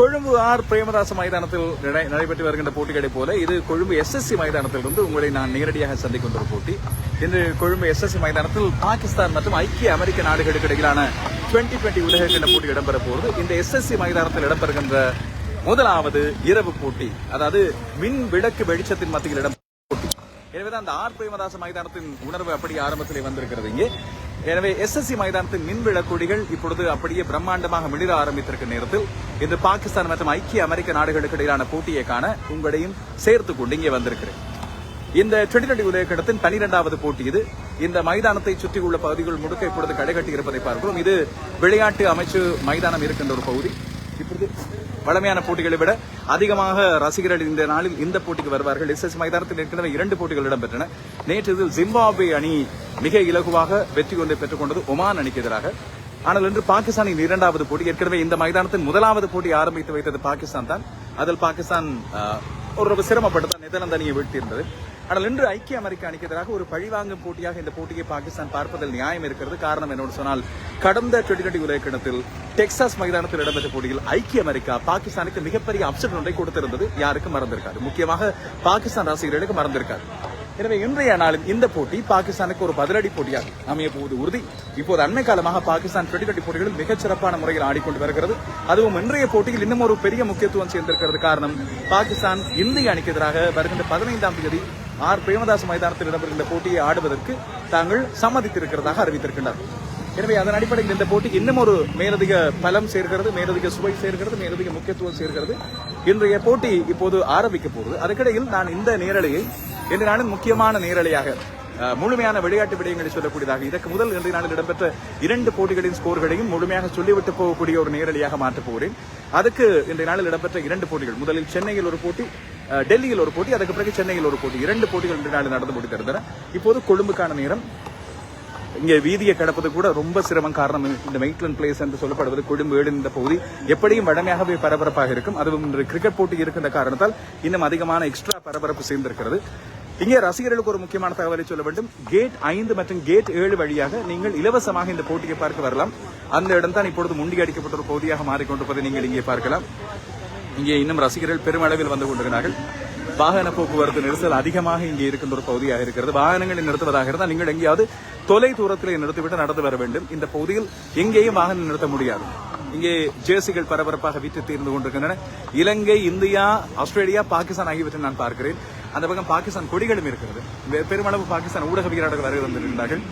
Colombo R Premadasa மைதானத்தில் நடை- நடைபெற்று வருகின்ற போட்டிகளைப் போல இது கொழும்பு எஸ்எஸ்சி மைதானத்திலிருந்து உங்களை நான் நேரடியாக சந்திக்கின்ற ஒரு போட்டி. இன்று கொழும்பு எஸ்எஸ்சி மைதானத்தில் பாகிஸ்தான் மற்றும் ஐக்கிய அமெரிக்க நாடுகளுக்கு இடையிலான டுவெண்டி டுவெண்டி உலகக்கிண்ண போட்டி இடம்பெற போகிறது இந்த எஸ்எஸ்சி மைதானத்தில் இடம்பெறுகின்ற முதலாவது இரவு போட்டி அதாவது மின் விளக்கு வெளிச்சத்தின் மத்தியில் இடம் போட்டி எனவேதான் அந்த ஆர் பிரேமதாச மைதானத்தின் உணர்வு அப்படி ஆரம்பத்திலே வந்திருக்கிறது இங்கே. எனவே எஸ்எஸ்சி மைதானத்தின் மின் விளக்கொடிகள் இப்பொழுது அப்படியே பிரம்மாண்டமாக மிளிர ஆரம்பித்திருக்க நேரத்தில் இந்த பாகிஸ்தான் மற்றும் ஐக்கிய அமெரிக்க நாடுகளுக்கு இடையிலான போட்டியை காண உங்களையும் சேர்த்து கொண்டு இங்கே வந்திருக்கிறேன். இந்த டுவெண்டி டுவெண்டி பனிரெண்டாவது போட்டி இது. இந்த மைதானத்தை சுற்றியுள்ள பகுதிகள் முழுக்க இப்பொழுது கடைகட்டி இருப்பதை பார்க்கிறோம். இது விளையாட்டு அமைச்சு மைதானம் இருக்கின்ற ஒரு பகுதி. இப்பொழுது வளமையான போட்டிகளை விட அதிகமாக ரசிகர்கள் இந்த நாளில் இந்த போட்டிக்கு வருவார்கள். எஸ் எஸ் மைதானத்தில் ஏற்கனவே இரண்டு போட்டிகள் இடம்பெற்றன. நேற்று இதில் ஜிம்பாப்வே அணி மிக இலகுவாக வெற்றி ஒன்றை பெற்றுக்கொண்டது ஒமான் அணிக்கு எதிராக ஆனால் இன்று பாகிஸ்தானின் இரண்டாவது போட்டி ஏற்கனவே இந்த மைதானத்தின் முதலாவது போட்டி ஆரம்பித்து வைத்தது பாகிஸ்தான் தான். அதில் பாகிஸ்தான் ஒரு சிரமப்பட்டு தான் நெதர்லாந்து அணியை வீழ்த்தியிருந்தது. ஆனால் இன்று ஐக்கிய அமெரிக்க அணிக்கு எதிராக ஒரு பழிவாங்கும் போட்டியாக இந்த போட்டியை பாகிஸ்தான் பார்ப்பதில் நியாயம் இருக்கிறது. காரணம் என்னோடு சொன்னால் கடந்த டுவெண்டி டுவெண்டி உலகக்கிணத்தில் டெக்சாஸ் மைதானத்தில் இடம்பெற்ற போட்டியில் ஐக்கிய அமெரிக்கா பாகிஸ்தானுக்கு மிகப்பெரிய அப்செட் ஒன்றை கொடுத்திருந்தது. யாருக்கும் மறந்திருக்காது. முக்கியமாக பாகிஸ்தான் ரசிகர்களுக்கு மறந்திருக்காது. எனவே இன்றைய நாளில் இந்த போட்டி பாகிஸ்தானுக்கு ஒரு பதிலடி போட்டியாக அமைய போவது உறுதி. இப்போது அண்மை காலமாக பாகிஸ்தான் டுவெண்டி டுவெண்டி போட்டிகளில் மிகச் சிறப்பான முறையில் ஆடிக்கொண்டு வருகிறது. அதுவும் இன்றைய போட்டியில் இன்னும் ஒரு பெரிய முக்கியத்துவம் சேர்ந்திருக்கிறது காரணம் பாகிஸ்தான் இந்திய அணிக்கு எதிராக வருகின்ற பதினைந்தாம் தேதி ஆர். பிரேமதாஸ் மைதானத்தில் இடம்பெறுகின்ற போட்டியை ஆடுவதற்கு தாங்கள் சம்மதித்திருக்கிறதாக அறிவித்திருக்கின்றனர். எனவே அதன் அடிப்படையில் இந்த போட்டி இன்னும் ஒரு மேலதிக பலம் சேர்க்கிறது மேலதிக சுவை சேர்க்கிறது மேலதிக முக்கியத்துவம் சேர்க்கிறது இன்றைய போட்டி இப்போது ஆரம்பிக்க போகுது அதுக்கிடையில் நான் இந்த நேரலையை இன்று நாளின் முக்கியமான நேரலையாக முழுமையான விளையாட்டு விடயங்களை சொல்லக்கூடியதாக இதற்கு முதல் இன்றைய நாளில் இடம்பெற்ற இரண்டு போட்டிகளின் ஸ்கோர்களையும் முழுமையாக சொல்லிவிட்டு போகக்கூடிய ஒரு நேரலையாக மாற்றப் போகிறேன். அதுக்கு இன்றைய நாளில் இடம்பெற்ற இரண்டு போட்டிகள் முதலில் சென்னையில் ஒரு போட்டி டெல்லியில் ஒரு போட்டி அதுக்கு பிறகு சென்னையில் ஒரு போட்டி இரண்டு போட்டிகள் இன்றைய நாளில் நடந்து முடித்திருந்தன இப்போது கொழும்புக்கான நேரம். இங்கே வீதியை கிடப்பது கூட ரொம்ப சிரமம் காரணம். இந்த மெயிட்லன் பிளேஸ் என்று சொல்லப்படுவது கொழும்பு ஏடு இந்த பகுதி. எப்படியும் வடமையாகவே பரபரப்பாக இருக்கும். அதுவும் இன்று கிரிக்கெட் போட்டி இருக்கின்ற காரணத்தால் இன்னும் அதிகமான எக்ஸ்ட்ரா பரபரப்பு சேர்ந்திருக்கிறது. இங்கே ரசிகர்களுக்கு ஒரு முக்கியமான தகவலை சொல்ல வேண்டும். கேட் ஐந்து மற்றும் கேட் ஏழு வழியாக நீங்கள் இலவசமாக இந்த போட்டியை பார்க்க வரலாம். அந்த இடம் தான் இப்பொழுது முண்டி அடிக்கப்பட்ட ஒரு பகுதியாக மாறிக்கொண்டிருப்பதை நீங்கள் இங்கே பார்க்கலாம். இங்கே இன்னும் ரசிகர்கள் பெருமளவில் வந்து கொண்டிருக்கிறார்கள். வாகன போக்குவரத்து நெரிசல் அதிகமாக இங்கே இருக்கின்ற ஒரு பகுதியாக இருக்கிறது. வாகனங்களை நிறுத்துவதாக இருந்தால் நீங்கள் எங்கேயாவது தொலை தூரத்திலே நிறுத்திவிட்டு நடந்து வர வேண்டும். இந்த பகுதியில் எங்கேயும் வாகனம் நிறுத்த முடியாது. இங்கே ஜேர்சிகள் பரபரப்பாக வீட்டு தீர்ந்து கொண்டிருக்கின்றன. இலங்கை இந்தியா ஆஸ்திரேலியா பாகிஸ்தான் ஆகியவற்றை நான் பார்க்கிறேன். அந்த பக்கம் பாகிஸ்தான் கொடிகளும் இருக்கிறது. பெருமளவு பாகிஸ்தான் ஊடகவியலாளர்கள் வருகை தந்திருக்கிறார்கள்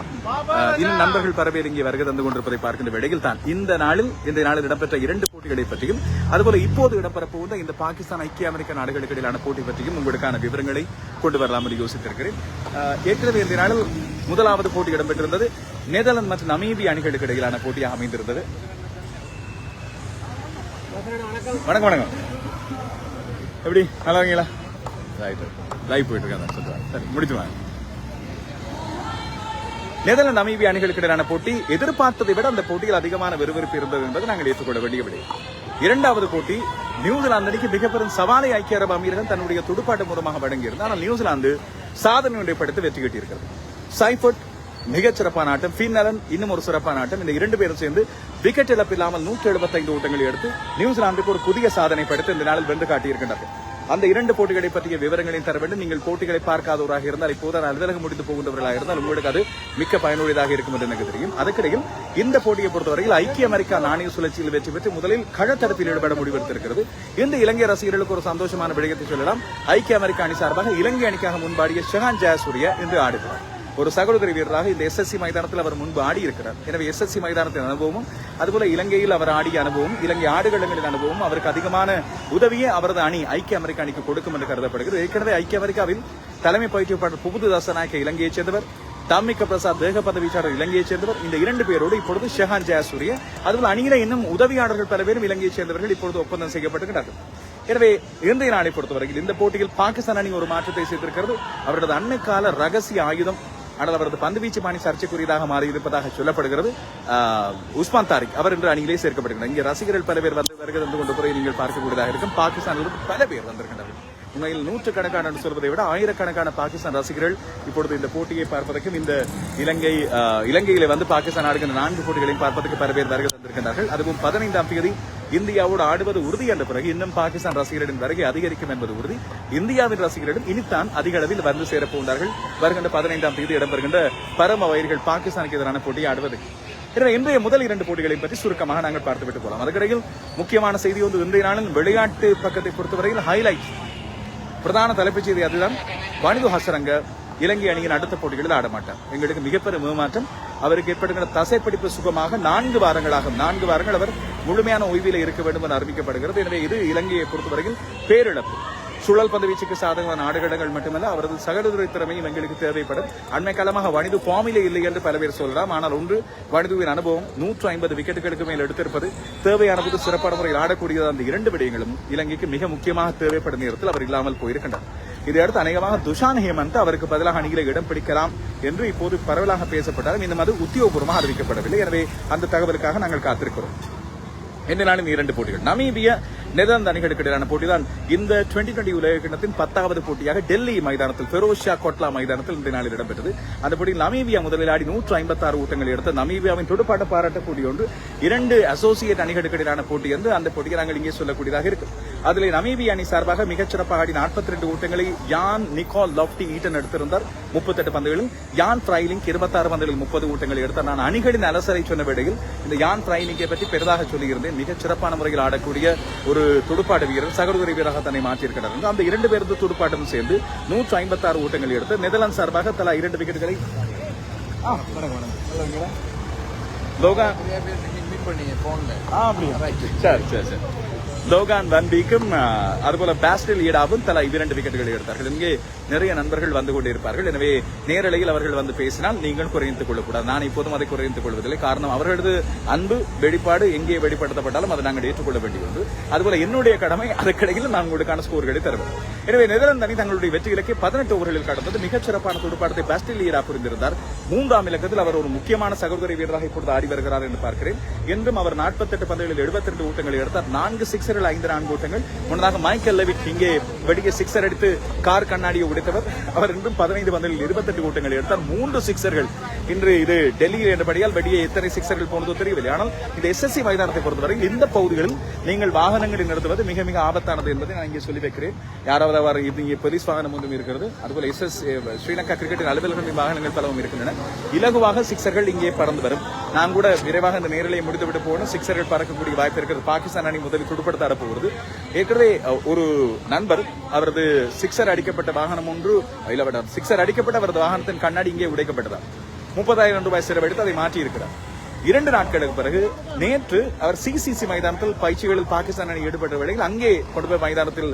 இன்னும் நண்பர்கள் பரவேல் இங்கே வருகை தந்து கொண்டிருப்பதை பார்க்கின்ற வேளையில் தான் இந்த நாளில் இந்த நாளில் இடம்பெற்ற இரண்டு போட்டிகளை பற்றியும் அதுபோல இப்போது இடம்பெற இந்த பாகிஸ்தான் ஐக்கிய அமெரிக்க நாடுகளுக்கு இடையிலான போட்டி பற்றியும் உங்களுக்கான விவரங்களை கொண்டு வரலாம் என்று யோசித்திருக்கிறேன். ஏற்கனவே இந்த நாளில் முதலாவது போட்டி இடம்பெற்றிருந்தது. நெதர்லாந்து மற்றும் நமீபிய அணிகளுக்கு இடையிலான போட்டியாக அமைந்திருந்தது. வணக்கம் வணக்கம். எப்படி நல்லா இருக்கீங்களா? ரைட் லைவ் போயிட்டு இருக்காங்க சொல்லுவாங்க சரி முடிச்சுவாங்க நெதர்லாந்து நமீபிய அணிகளுக்கு இடையிலான போட்டி எதிர்பார்த்ததை விட அந்த போட்டியில் அதிகமான விறுவிறுப்பு இருந்தது என்பதை நாங்கள் ஏற்றுக்கொள்ள வேண்டிய இரண்டாவது போட்டி நியூசிலாந்து அணிக்கு மிக பெரும் சவாலை ஐக்கிய அரபு அமீரகம் தன்னுடைய துடுப்பாட்டு மூலமாக வழங்கியிருந்தது ஆனால் நியூசிலாந்து சாதனை ஒன்றை படுத்து வெற்றி கட்டியிருக்கிறது சைஃபர்ட் மிகச் சிறப்பான ஆட்டம் பின்னலன் இன்னும் ஒரு சிறப்பான ஆட்டம் இந்த இரண்டு பேரும் சேர்ந்து விக்கெட் இழப்பு இல்லாமல் நூற்றி எழுபத்தைந்து ஓட்டங்களை எடுத்து நியூசிலாந்துக்கு ஒரு புதிய சாதனை படுத்து இந்த நாளில் வென்று காட்டியிருக்கின்றார்கள் அந்த இரண்டு போட்டிகளை பற்றிய விவரங்களையும் தர வேண்டும். நீங்கள் போட்டிகளை பார்க்காதவராக இருந்தால் இப்போது அலுவலகம் முடிந்து போகின்றவர்களாக இருந்தால் உங்களுக்கு அது மிக்க பயனுள்ளதாக இருக்கும் என்று எனக்கு தெரியும். அதற்கிடையில் இந்த போட்டியை பொறுத்தவரையில் ஐக்கிய அமெரிக்கா நாணய சுழற்சியில் வெற்றி பெற்று முதலில் களத்தரப்பில் ஈடுபட முடிவெடுத்திருக்கிறது இந்த இலங்கை ரசிகர்களுக்கு ஒரு சந்தோஷமான விடயத்தை சொல்லலாம். ஐக்கிய அமெரிக்கா அணி சார்பாக இலங்கை அணிக்காக முன்பாடிய ஷஹான் ஜெயசூரிய இன்று ஆடுகிறார். ஒரு சகோதரி வீரராக இந்த எஸ்எஸ்சி மைதானத்தில் அவர் முன்பு ஆடி இருக்கிறார் எனவே எஸ்எஸ்சி மைதானத்தின் அனுபவமும் அதுபோல இலங்கையில் அவர் ஆடிய அனுபவம் இலங்கை ஆடுகளங்களின் அனுபவம் அவருக்கு அதிகமான உதவியை அவரது அணி ஐக்கிய அமெரிக்க அணிக்கு கொடுக்கும் என்று கருதப்படுகிறது. ஏற்கனவே ஐக்கிய அமெரிக்காவில் தலைமை பயிற்றுவிப்பாளர் புகுது தசநாயக்க இலங்கையைச் சேர்ந்தவர் தாமிக்க பிரசாத் தேக பதவிச்சாளர் இலங்கையைச் சேர்ந்தவர் இந்த இரண்டு பேரோடு இப்பொழுது ஷெஹான் ஜெயசூரிய அதுபோல அணியில இன்னும் உதவியாளர்கள் பல பேரும் இலங்கையைச் சேர்ந்தவர்கள் இப்பொழுது ஒப்பந்தம் செய்யப்பட்டிருக்கிறார்கள். எனவே இன்றைய நாளை பொறுத்தவரையில் இந்த போட்டியில் பாகிஸ்தான் அணி ஒரு மாற்றத்தை செய்திருக்கிறது. அவரது அண்மை ரகசிய ஆயுதம் ஆனால் அவரது பந்து வீச்சு பாணி சர்ச்சைக்குரியதாக மாறியிருப்பதாக சொல்லப்படுகிறது. உஸ்மான் தாரிக் அவர் இன்று அணியிலே சேர்க்கப்படுகிறார். இங்கே ரசிகர்கள் பல பேர் வந்து வருகிறது கொண்டு போய் நீங்கள் பார்க்கக்கூடியதாக இருக்கும். பாகிஸ்தானிலிருந்து பல பேர் வந்திருக்கின்றனர். உண்மையில் நூற்றுக்கணக்கான சொல்வதை விட ஆயிரக்கணக்கான பாகிஸ்தான் ரசிகர்கள் இப்பொழுது இந்த போட்டியை பார்ப்பதற்கும் இந்த இலங்கை ஆஹ், வந்து பாகிஸ்தான் ஆடுகின்ற நான்கு போட்டிகளையும் பார்ப்பதற்கு பல பேர் வருகை தந்திருக்கின்றார்கள். அதுவும் பதினைந்தாம் தேதி இந்தியாவோடு ஆடுவது உறுதி என்ற பிறகு இன்னும் பாகிஸ்தான் ரசிகர்களின் வருகை அதிகரிக்கும் என்பது உறுதி. இந்தியாவின் ரசிகர்களிடம் இனித்தான் அதிக அளவில் வந்து சேரப்போகின்றார்கள் வருகின்ற பதினைந்தாம் தேதி இடம்பெறுகின்ற பரம வயிறுகள் பாகிஸ்தானுக்கு எதிரான போட்டியை ஆடுவது. எனவே இன்றைய முதல் இரண்டு போட்டிகளையும் பற்றி சுருக்கமாக நாங்கள் பார்த்துவிட்டு போகலாம் அதுக்கிடையில் முக்கியமான செய்தி வந்து இன்றைய நாளில் விளையாட்டு பக்கத்தை பொறுத்தவரையில் ஹைலைட் பிரதான தலைப்புச் செய்தி அதுதான். வனிது ஹசரங்க இலங்கை அணியின் அடுத்த போட்டிகளில் ஆட மாட்டார் எங்களுக்கு மிகப்பெரும் ஏமாற்றம். அவருக்கு ஏற்படுகிற தசைப்பிடிப்பு சுகமாக நான்கு வாரங்களாகும் நான்கு வாரங்கள் அவர் முழுமையான ஓய்வில் இருக்க வேண்டும் என அறிவிக்கப்படுகிறது. எனவே இது இலங்கையை பொறுத்தவரையில் பேரிழப்பு. சுழல் பந்து வீச்சுக்கு சாதகமான நாடுகளங்கள் மட்டுமல்ல அவரது சகோதர திறமையும் எங்களுக்கு தேவைப்படும். அண்மை காலமாக வனிது ஃபார்மிலே இல்லை என்று பல பேர் சொல்லலாம். ஆனால் ஒன்று வனிதுவின் அனுபவம் நூற்று ஐம்பது விக்கெட்டுகளுக்கு மேல் எடுத்திருப்பது. தேவையான போது சிறப்பான முறையில் ஆடக்கூடியது அந்த இரண்டு விடயங்களும் இலங்கைக்கு மிக முக்கியமாக தேவைப்படும் நேரத்தில் அவர் இல்லாமல் போயிருக்கின்றார் இதையடுத்து அநேகமாக துஷான் ஹேமந்த் அவருக்கு பதிலாக அணியில இடம் பிடிக்கலாம் என்று இப்போது பரவலாக பேசப்பட்டாலும் இந்த மாதிரி உத்தியோகபூர்வமாக அறிவிக்கப்படவில்லை. எனவே அந்த தகவலுக்காக நாங்கள் காத்திருக்கிறோம். இந்த நாளின் இரண்டு போட்டிகள். நமீபிய நெதர்லாந்து அணிகளுக்கு இடையிலான போட்டிதான் இந்த டுவெண்டி டுவெண்டி உலக கிண்ணத்தின் பத்தாவது போட்டியாக டெல்லி மைதானத்தில் பெரோஷியா கோட்லா மைதானத்தில் இந்த நாளில் இடம்பெற்றது. அந்த போட்டியில் நமீபியா முதலில் ஆடி நூற்று ஐம்பத்தி ஆறு ஊட்டங்களை எடுத்த நமீபியாவின் துடுப்பாட்ட பாராட்ட போட்டி ஒன்று இரண்டு அசோசியேட் அணிகளுக்கு இடையிலான போட்டி என்று அந்த போட்டியை நாங்கள் இங்கே சொல்லக்கூடியதாக இருக்கு அதில் நமீபியா அணி சார்பாக மிகச்சிறப்பாக ஆடி நாற்பத்தி ரெண்டு ஊட்டங்களை யான் நிக்கோல் லப்டி ஈட்டன் எடுத்திருந்தார் முப்பத்தெட்டு பந்துகளில். யான் ஃப்ரைலிங் இருபத்தாறு பந்துகளில் முப்பது ஊட்டங்களை எடுத்தார். நான் அணிகளின் அலசரை சொன்ன வேளையில் இந்த யான் ஃப்ரைலிங்கை பற்றி பெரிதாக சொல்லியிருந்தேன். மிகச் சிறப்பான முறையில் ஆடக்கூடிய ஒரு துடுப்பாட்ட வீரர் சகோதரி வீரராக தன்னை மாற்றியிருக்கிறார் அந்த இரண்டு பேரது துடுப்பாட்டம் சேர்ந்து நூற்று ஐம்பத்தாறு ஊட்டங்கள் எடுத்து நெதர்லாந்து சார்பாக தலா இரண்டு விக்கெட்டுகளை? லோகா. மீட் பண்ணீங்க போன்ல அப்படியா? சரி சரி சரி. லோகான் வன்பிக்கும் அதுபோல பாஸ்டில் ஈடாவும் தலா இரண்டு விக்கெட்டுகளை எடுத்தார்கள். இங்கே நிறைய நண்பர்கள் வந்து கொண்டிருப்பார்கள். எனவே நேரலையில் அவர்கள் வந்து பேசினால் நீங்கள் குறைந்து கொள்ளக்கூடாது. நான் இப்போதும் அதை குறைந்து கொள்வதில்லை. காரணம் அவர்களது அன்பு வெளிப்பாடு எங்கே வெளிப்படுத்தப்பட்டாலும் அதை நாங்கள் ஏற்றுக்கொள்ள வேண்டியுள்ளது அதுபோல என்னுடைய கடமை அதற்கிடையில் நான் உங்களுக்கான ஸ்கோர்களை தருவேன். எனவே நெதர்லாந்து அணி தங்களுடைய வெற்றி இலக்கை பதினெட்டு ஓவர்களில் கடந்தது. மிகச்சிறப்பான துடுப்பாட்டத்தை பாஸ்டில் புரிந்திருந்தார். மூன்றாம் இலக்கத்தில் அவர் ஒரு முக்கியமான சகோதரி வீரராக இப்பொழுது ஆடி வருகிறார் என்று பார்க்கிறேன். என்றும் அவர் 48 பந்துகளில் 72 ஊட்டங்களை எடுத்தார். நான்கு சிக்ஸரில் ஐந்து நான்கு ஊட்டங்கள் முன்னதாக மைக்கேல் லெவிட் இங்கே வெடிக்க சிக்ஸர் அடித்து கார் கண்ணாடியை உடைத்தவர். அவர் இன்றும் பதினைந்து பந்துகளில் 28 ஊட்டங்களை எடுத்தார். மூன்று சிக்ஸர்கள் இன்று இது டெல்லியில் என்றபடியால் வெடிய எத்தனை சிக்ஸர்கள் போனதோ தெரியவில்லை. ஆனால் இந்த எஸ்எஸ்சி மைதானத்தை பொறுத்தவரை இந்த பகுதிகளில் நீங்கள் வாகனங்களை நிறுத்துவது மிக மிக ஆபத்தானது என்பதை நான் இங்கே சொல்லி வைக்கிறேன். யாராவது அவர் இது இங்கே போலீஸ் வாகனம் ஒன்றும் இருக்கிறது. அதுபோல் எஸ் எஸ் ஸ்ரீலங்கா கிரிக்கெட்டின் அலுவலர்களின் வாகனங்கள் பலவும் இருக்கின்றன. இலகுவாக சிக்ஸர்கள் இங்கே பறந்து வரும். நான் கூட விரைவாக இந்த நேரலையை முடித்துவிட்டு போகணும். சிக்ஸர்கள் பறக்கக்கூடிய வாய்ப்பு இருக்கிறது. பாகிஸ்தான் அணி முதலில் துடுப்படுத்த போகிறது ஏற்கனவே ஒரு நண்பர் அவரது சிக்ஸர் அடிக்கப்பட்ட வாகனம் ஒன்று இல்லை சிக்ஸர் அடிக்கப்பட்ட அவரது வாகனத்தின் கண்ணாடி இங்கே உடைக்கப்பட்டதா. முப்பதாயிரம் ரூபாய் சிறவெடுத்து அதை மாற்றி இருக்கிறார் இரண்டு நாட்களுக்கு பிறகு நேற்று அவர் சிசிசி மைதானத்தில் பயிற்சிகளில் பாகிஸ்தான் அணி ஈடுபட்ட வேளையில் அங்கே கொண்டு போய் மைதானத்தில்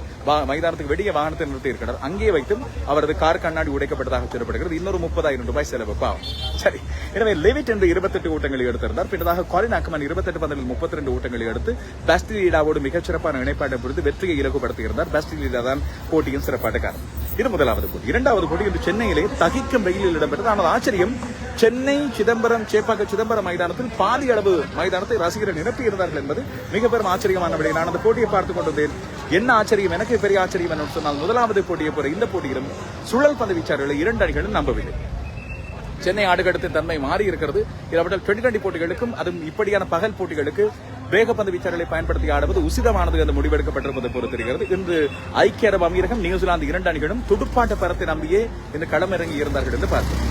மைதானத்துக்கு வெளியே வாகனத்தை நிறுத்தி இருக்கிறார் அங்கே வைத்தும் அவரது கார் கண்ணாடி உடைக்கப்பட்டதாக சொல்லப்படுகிறது இன்னொரு முப்பதாயிரம் ரூபாய் செலவு. பாவம். சரி. எனவே லெவிட் என்று இருபத்தெட்டு ஊட்டங்களை எடுத்திருந்தார். பின்னதாக கொலின் அக்கமன் இருபத்தெட்டு பந்தலில் முப்பத்தி ரெண்டு ஊட்டங்களை எடுத்து பாஸ்டிலீடாவோடு மிகச்சிறப்பான இணைப்பாட்டை பொறுத்து வெற்றியை இலகுபடுத்தியிருந்தார். பாஸ்டிலீடா தான் போட்டியின் சிறப்பாட்டக்காரர். இது முதலாவது போட்டி. இரண்டாவது போட்டி இன்று சென்னையிலே தகிக்கும் வெயிலில் இடம்பெற்றது. ஆனால் ஆச்சரியம் சென்னை சிதம்பரம் சேப்பாக்க சிதம்பரம் மைதானத்தில் பாதி அளவு மைதானத்தை ரசிகர்கள் நிரப்பி இருந்தார்கள் என்பது மிக பெரும் ஆச்சரியமான விடை நான் அந்த போட்டியை பார்த்துக் கொண்டிருந்தேன். என்ன ஆச்சரியம் எனக்கு பெரிய ஆச்சரியம் என்று சொன்னால் முதலாவது போட்டியை போற இந்த போட்டியிலும் சுழல் பந்து வீச்சாளர்களை இரண்டு அணிகளும் நம்பவில்லை. சென்னை ஆடுகளத்தின் தன்மை மாறி இருக்கிறது இதை டுவெண்டி டுவெண்டி போட்டிகளுக்கும் அதுவும் இப்படியான பகல் போட்டிகளுக்கு வேகப்பந்து வீச்சாளர்களை பயன்படுத்தி ஆடுவது உசிதமானது என்று முடிவெடுக்கப்பட்டிருப்பது பொறுத்திருக்கிறது. இன்று ஐக்கிய அரபு அமீரகம் நியூசிலாந்து இரண்டு அணிகளும் துடுப்பாட்ட பரத்தை நம்பியே இந்த களமிறங்கி இருந்தார்கள் என்று பார்த்தோம்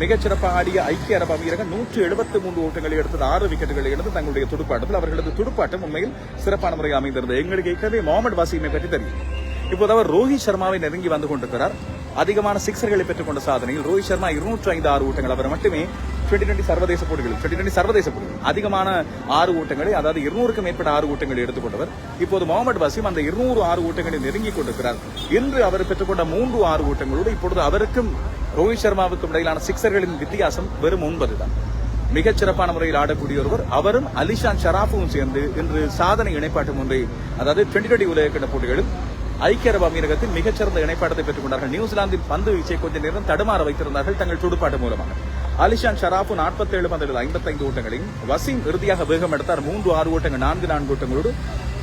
மிகச்சிறப்பாக ஆடிய ஐக்கிய அரபு அமீரகம் நூற்று எழுபத்தி மூன்று ஓட்டங்களை எடுத்தது ஆறு விக்கெட்டுகளை எடுத்து தங்களுடைய துடுப்பாட்டத்தில் அவர்களது துடுப்பாட்டம் உண்மையில் சிறப்பான முறையில் அமைந்திருந்தது. எங்களுக்கு ஏற்கனவே முகமது வாசிமை பற்றி தெரியும். இப்போது அவர் ரோஹித் சர்மாவை நெருங்கி வந்து கொண்டிருக்கிறார். அதிகமான சிக்ஸர்களை பெற்றுக்கொண்ட சாதனையில் ரோஹித் சர்மா இருநூற்றி ஐந்து ஆறு ஓட்டங்கள் அவர் மட்டுமே டுவெண்ட்டி டுவெண்டி சர்வதேச போட்டிகள். டுவெண்ட்டி டுவெண்டி சர்வதேச போட்டிகள். அதிகமான ஆறு ஓட்டங்களை அதாவது இருநூறுக்கும் மேற்பட்ட ஆறு ஓட்டங்களை எடுத்துக்கொண்டவர். இப்போது முகமது வசீம் அந்த இருநூறு ஆறு ஓட்டங்களை நெருங்கிக் கொண்டிருக்கிறார். இன்று அவர் பெற்றுக்கொண்ட மூன்று ஆறு ஓட்டங்களோடு இப்பொழுது அவருக்கும் ரோஹித் சர்மாவுக்கும் இடையிலான சிக்ஸர்களின் வித்தியாசம் வெறும் ஒன்பது தான் மிகச் சிறப்பான முறையில் ஆடக்கூடிய ஒருவர் அவரும் அலிஷான் ஷராஃபும் சேர்ந்து இன்று சாதனை இணைப்பாட்டம் ஒன்றை அதாவது டுவெண்டி டுவெண்டி உலகக்கிண்ண போட்டிகளில் ஐக்கிய அரபு அமீரகத்தில் மிகச்சிறந்த இணைப்பாட்டத்தை பெற்றுக் கொண்டார்கள் நியூசிலாந்தின் பந்து வீச்சை கொஞ்ச நேரம் தடுமாற வைத்திருந்தார்கள் தங்கள் துடுப்பாட்டு மூலமாக. அலிஷான் ஷராஃபு 47 பந்துகளில் ஐம்பத்தைந்து ஓட்டங்களையும் வசீம் இறுதியாக வேகம் எடுத்தார். மூன்று ஆறு ஓட்டங்கள் நான்கு நான்கு ஓட்டங்களோடு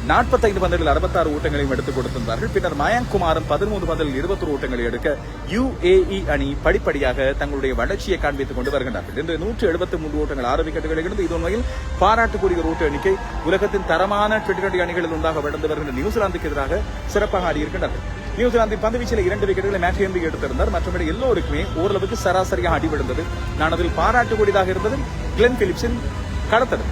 நாற்பத்தைந்து பந்துகளில் அறுபத்தாறு ஓட்டங்களையும் எடுத்துக் கொடுத்திருந்தார்கள். பின்னர் மயங்க் குமாரும் பதிமூன்று பந்தில் இருபத்தொரு ஓட்டங்களை எடுக்க யுஏஇ அணி படிப்படியாக தங்களுடைய வளர்ச்சியை காண்பித்துக் கொண்டு வருகின்றார்கள். இன்று நூற்று எழுபத்தி மூன்று ஓட்டங்கள் ஆறு விக்கெட்டுகளை இருந்து இது உண்மையில் பாராட்டுக்குரிய ஒரு ஓட்ட எண்ணிக்கை. உலகத்தின் தரமான டுவெண்டி டுவெண்டி அணிகளில் ஒன்றாக வளர்ந்து வருகின்ற நியூசிலாந்துக்கு எதிராக சிறப்பாக ஆடியிருக்கின்றார்கள் நியூசிலாந்தின் பந்துவீச்சில் இரண்டு விக்கெட்டுகளை மேட்ச் ஹென்றி எடுத்திருந்தார். மற்றபடி எல்லோருக்குமே ஓரளவுக்கு சராசரியாக அடிபடுந்தது நான் அதில் பாராட்டுக்கூடியதாக இருந்தது கிளென் பிலிப்ஸின் கடத்தல்.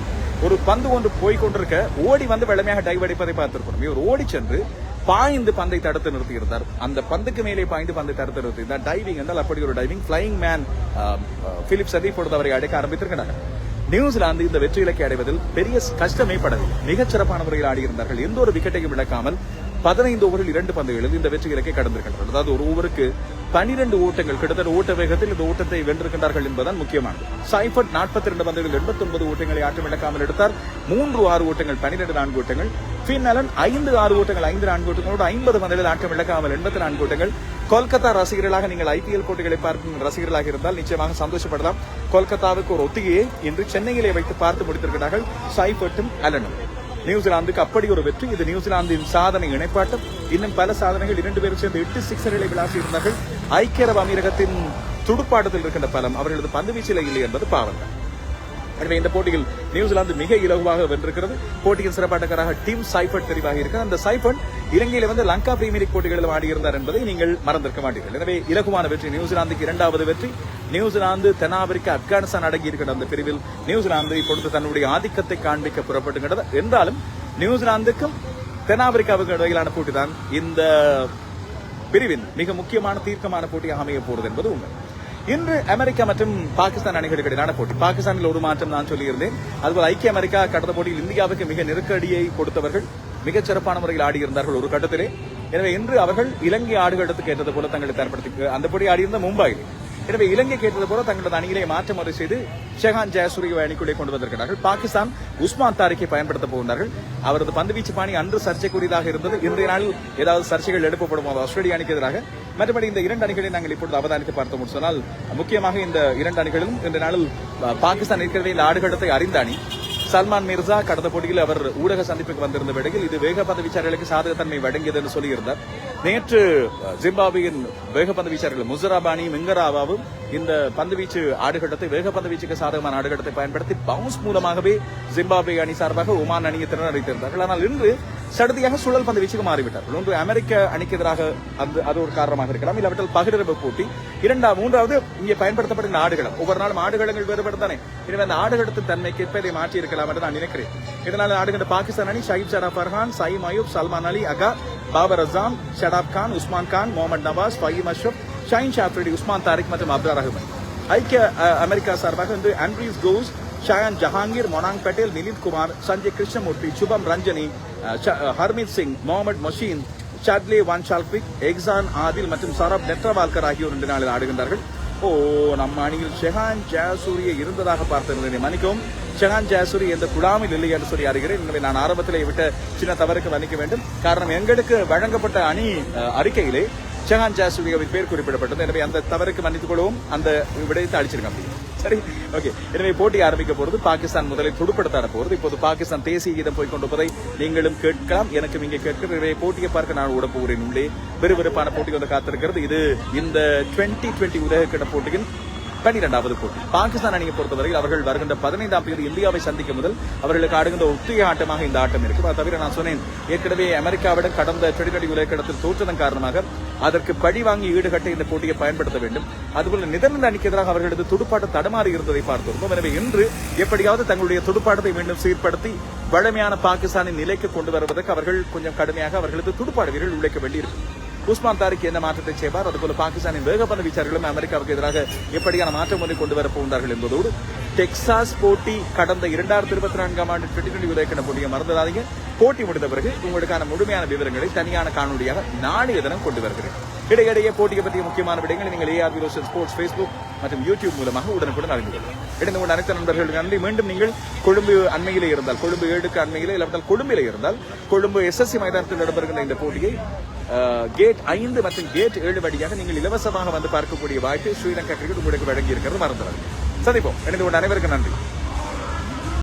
ஒரு பந்து ஒன்று போய் கொண்டிருக்க ஓடி வந்து வெள்ளமையாக டைவ் அடிப்பதை பார்த்திருக்கணும் இவர் ஓடி சென்று பாய்ந்து பந்தை தடுத்து நிறுத்தியிருந்தார். அந்த பந்துக்கு மேலே பாய்ந்து பந்தை தடுத்து நிறுத்தியிருந்தார். டைவிங் என்றால் அப்படி ஒரு diving flying man Phillips um, uh, அதை இப்பொழுது அவரை அடைக்க ஆரம்பித்திருக்கிறாங்க நியூசிலாந்து இந்த வெற்றி இலக்கை அடைவதில் பெரிய கஷ்டமே படவில்லை. மிகச் சிறப்பான முறையில் ஆடியிருந்தார்கள். எந்த ஒரு விக்கெட்டையும் விளக்காமல் பதினைந்து ஓவரில் இரண்டு பந்துகளில் இந்த வெற்றி இலக்கை கடந்திருக்கின்றனர் அதாவது ஒரு ஓவருக்கு பனிரெண்டு ஓட்டங்கள் கிட்டத்தட்ட ஓட்ட வேகத்தில் இந்த ஓட்டத்தை வென்றிருக்கின்றார்கள் என்பதுதான் முக்கியமானது. சைஃபர்ட் நாற்பத்தி ரெண்டு பந்துகளில் எண்பத்தி ஒன்பது ஓட்டங்களை ஆட்டம் இழக்காமல் எடுத்தார். மூன்று ஆறு ஓட்டங்கள் பனிரெண்டு நான்கு ஓட்டங்கள். பின் அலன் ஐந்து ஆறு ஓட்டங்கள் ஐந்து நான்கு ஓட்டங்களோடு ஐம்பது பந்துகளில் ஆட்டம் இழக்காமல் எண்பத்தி நான்கு ஓட்டங்கள். கொல்கத்தா ரசிகர்களாக நீங்கள் ஐபிஎல் போட்டிகளை பார்க்கும் ரசிகர்களாக இருந்தால் நிச்சயமாக சந்தோஷப்படலாம். கொல்கத்தாவுக்கு ஒரு ஒத்திகையை இன்று சென்னையிலே வைத்து பார்த்து முடித்திருக்கிறார்கள் சைபர்ட்டும் அலனும். நியூசிலாந்துக்கு அப்படி ஒரு வெற்றி. இது நியூசிலாந்தின் சாதனை இணைப்பாட்டம். இன்னும் பல சாதனைகள். இரண்டு பேரும் சேர்ந்து எட்டு சிக்ஸர்களை விளாசி இருந்தார்கள் ஐக்கிய அரபு அமீரகத்தின் துடுப்பாட்டத்தில் இருக்கின்ற பலம். அவர்களது பந்து பந்துவீச்சில் இல்லை என்பது பாவங்கள். எனவே இந்த போட்டியில் நியூசிலாந்து மிக இலகுவாக வென்றிருக்கிறது. போட்டியின் சிறப்பாட்டக்காராக டீம் சைபர்ட் தெரிவாக இருக்கிறார். அந்த சைபர்ட் இலங்கையில் வந்து லங்கா பிரீமியர் லீக் போட்டிகளில் ஆடியிருந்தார் என்பதை நீங்கள் மறந்திருக்க மாட்டீர்கள். எனவே இலகுவான வெற்றி. நியூசிலாந்துக்கு இரண்டாவது வெற்றி. நியூசிலாந்து தென்னாப்பிரிக்கா ஆப்கானிஸ்தான் அடங்கி இருக்கிற அந்த பிரிவில் நியூசிலாந்து இப்பொழுது தன்னுடைய ஆதிக்கத்தை காண்பிக்க புறப்பட்டுகிறது என்றாலும் நியூசிலாந்துக்கும் தென்னாப்பிரிக்காவுக்கும் இடையிலான போட்டி தான் இந்த பிரிவின் மிக முக்கியமான தீர்க்கமான போட்டியாக அமைய போறது என்பது உண்மை. இன்று அமெரிக்கா மற்றும் பாகிஸ்தான் அணிகளுக்கு இடையிலான போட்டி. பாகிஸ்தானில் ஒரு மாற்றம் நான் சொல்லியிருந்தேன். அதுபோல் ஐக்கிய அமெரிக்கா கடந்த போட்டியில் இந்தியாவுக்கு மிக நெருக்கடியை கொடுத்தவர்கள் மிகச் சிறப்பான முறையில் ஆடியிருந்தார்கள் ஒரு கட்டத்திலே. எனவே இன்று அவர்கள் இலங்கை ஆடுகளத்துக்கு ஏற்றது போல தங்களை தரப்படுத்தி அந்த போட்டி ஆடியிருந்த மும்பையில். எனவே இலங்கை கேட்டது போல தங்களது அணியிலே மாற்றம் முறை செய்து ஷெஹான் ஜெயசூரிய அணிக்குள்ளே கொண்டு வந்திருக்கிறார்கள். பாகிஸ்தான் உஸ்மான் தாரிக்கை பயன்படுத்த போகிறார்கள் அவரது பந்துவீச்சு பாணி அன்று சர்ச்சைக்குரியதாக இருந்தது. இன்றைய நாளில் ஏதாவது சர்ச்சைகள் எழுப்பப்படும் ஆஸ்திரேலிய அணிக்கு எதிராக. மற்றபடி இந்த இரண்டு அணிகளை நாங்கள் இப்பொழுது அவதானித்து பார்த்தோம். சொன்னால் முக்கியமாக இந்த இரண்டு அணிகளும் இந்த நாளில் பாகிஸ்தான் இருக்கிறதே. இந்த ஆடுகளத்தை அறிந்த அணி. சல்மான் மிர்சா கடந்த போட்டியில் அவர் ஊடக சந்திப்புக்கு வந்திருந்த வேளையில் இது வேகப்பந்து வீச்சாளர்களுக்கு சாதகத்தன்மை வழங்கியது என்று சொல்லியிருந்தார். நேற்று ஜிம்பாபியின் வேகப்பந்து வீச்சாளர்கள் முசராபானியும் மிங்கராவாவும் இந்த பந்துவீச்சு ஆடுகளத்தை வேகப்பந்து வீச்சுக்கு சாதகமான ஆடுகளத்தை பயன்படுத்தி பவுன்ஸ் மூலமாகவே ஜிம்பாபே அணி சார்பாக ஒமான் அணியை திறனடைத்திருந்தார்கள் ஆனால் இன்று சடுதியாக சுழல் பந்து வீச்சுக்கு மாறிவிட்டார்கள் ஒன்று அமெரிக்க அணிக்கு எதிராக அந்த அது ஒரு காரணமாக இருக்கலாம். இல்லாவிட்டால் பகிரவு போட்டி. இரண்டாம் மூன்றாவது இங்கே பயன்படுத்தப்படுகிற ஆடுகளம். ஒவ்வொரு நாளும் ஆடுகளங்கள் வேறுபடுத்தானே எனவே அந்த ஆடுகளத்தின் தன்மைக்கு எப்ப இதை மாற்றி இருக்கலாம் என்று நான் நினைக்கிறேன். இதனால் ஆடுகின்ற பாகிஸ்தான் அணி ஷஹீப் ஷராப் ஃபர்ஹான் சயீம் அயூப் சல்மான் அலி அகா பாபர் அசாம் ஷடாப் கான் உஸ்மான் கான் முகமது நவாஸ் ஃபயீம் அஷ்ரப் ஷாயின் ஷாஃப்ரிடி உஸ்மான் தாரிக் மற்றும் அப்துல் ரஹ்மான். ஐக்கிய அமெரிக்கா சார்பாக வந்து ஆண்ட்ரீஸ் கோஸ் ஷயான் ஜஹாங்கீர் மொனாங் பட்டேல் நிலித் குமார் சஞ்சய் கிருஷ்ணமூர்த்தி சுபம் ரஞ்சனி அஹ், Harmeet Singh Mohammad Mohsin Shadley van Schalkwyk Ehsan Adil மற்றும் சரப் நெட்ரவால்கர் ஆகியோர் இந்த நாளில் ஆடுகின்றார்கள். ஓ நம்ம அணியில் ஷெஹான் ஜாசூரிய இருந்ததாக பார்த்திருந்தேன் மன்னிக்கவும். ஷெஹான் ஜாசூரி எந்த குழாமில் இல்லை என்று சொல்லி அறிகிறேன். எனவே நான் ஆரம்பத்தில் விட்ட சின்ன தவறுக்கு மன்னிக்க வேண்டும். காரணம் எங்களுக்கு வழங்கப்பட்ட அணி அறிக்கையிலே ஷெஹான் ஜாசூரியாவின் பேர் குறிப்பிடப்பட்டது. எனவே அந்த தவறுக்கு மன்னித்துக் கொள்ளவும் அந்த விடயத்தை அழிச்சிருக்க முடியும் சரி? ஓகே எனவே போட்டி ஆரம்பிக்க போறது பாகிஸ்தான் முதலில் துடுப்படுத்த போறது. இப்போது பாகிஸ்தான் தேசிய கீதம் போய் கொண்டிருப்பதை நீங்களும் கேட்கலாம். எனக்கும் இங்கே கேட்கிற போட்டியை பார்க்க நான் ஓட போகிறேன் உள்ளே. விறுவிறுப்பான போட்டி வந்து காத்திருக்கிறது. இது இந்த டுவெண்ட்டி டுவெண்ட்டி உலகக்கிட போட்டியின் பன்னிரெண்டாவது போட்டி. பாகிஸ்தான் அணியை பொறுத்தவரையில் அவர்கள் வருகின்ற பதினைந்தாம் தேதி இந்தியாவை சந்திக்கும் முதல் அவர்களுக்கு ஆடுகின்ற ஒத்திகை ஆட்டமாக இந்த ஆட்டம் இருக்கும். அது தவிர நான் சொன்னேன் ஏற்கனவே அமெரிக்காவிடம் கடந்த செடிநடி உலகத்தில் தோற்றதன் காரணமாக அதற்கு பழி வாங்கி ஈடுகட்ட இந்த போட்டியை பயன்படுத்த வேண்டும். அதுபோல நெதர்லாந்து அணிக்கு எதிராக அவர்களது துடுப்பாட்டம் தடுமாறி இருந்ததை பார்த்திருந்தோம். எனவே இன்று எப்படியாவது தங்களுடைய துடுப்பாட்டத்தை மீண்டும் சீர்படுத்தி வழமையான பாகிஸ்தானின் நிலைக்கு கொண்டு வருவதற்கு அவர்கள் கொஞ்சம் கடுமையாக அவர்களது துடுப்பாட வீரர்கள் உழைக்க வேண்டியிருக்கும். உஸ்மான் தாரிக் என்ன மாற்றத்தை செய்வார்? அதுபோல பாகிஸ்தானின் வேகப்பந்து வீச்சாளர்களும் அமெரிக்காவுக்கு எதிராக எப்படியான மாற்றம் ஒன்றை கொண்டு வரப் போகின்றார்கள் என்பதோடு டெக்சாஸ் போட்டி கடந்த இரண்டாயிரத்தி இருபத்தி நான்காம் ஆண்டு டுவெண்டி டுவெண்டி உதயக்கண போட்டியை மறந்துடாதீங்க. போட்டி முடிந்த பிறகு உங்களுக்கான முழுமையான விவரங்களை தனியான காணொலியாக நாளைய தினம் கொண்டு வருகிறேன். இடையிடையே போட்டியை பற்றிய முக்கியமான விடயங்களை நீங்கள் ஏஆர் விரோசன் ஸ்போர்ட்ஸ் ஃபேஸ்புக் மற்றும் யூடியூப் மூலமாக உடனுக்குடன் அறிந்து கொள்ளலாம். இணைந்து கொண்ட அனைத்து நண்பர்களுக்கு நன்றி. மீண்டும் நீங்கள் கொழும்பு அண்மையிலே இருந்தால் கொழும்பு ஏழுக்கு அண்மையிலே இல்லாவிட்டால் கொழும்பிலே இருந்தால் கொழும்பு எஸ்எஸ்சி மைதானத்தில் நடைபெறுகின்ற இந்த போட்டியை கேட் ஐந்து மற்றும் கேட் ஏழு வழியாக நீங்கள் இலவசமாக வந்து பார்க்கக்கூடிய வாய்ப்பு ஸ்ரீலங்கா கிரிக்கெட் உங்களுக்கு வழங்கி இருக்கிறது மறந்துடாது சந்திப்போம். எனது உங்கள் அனைவருக்கும் நன்றி.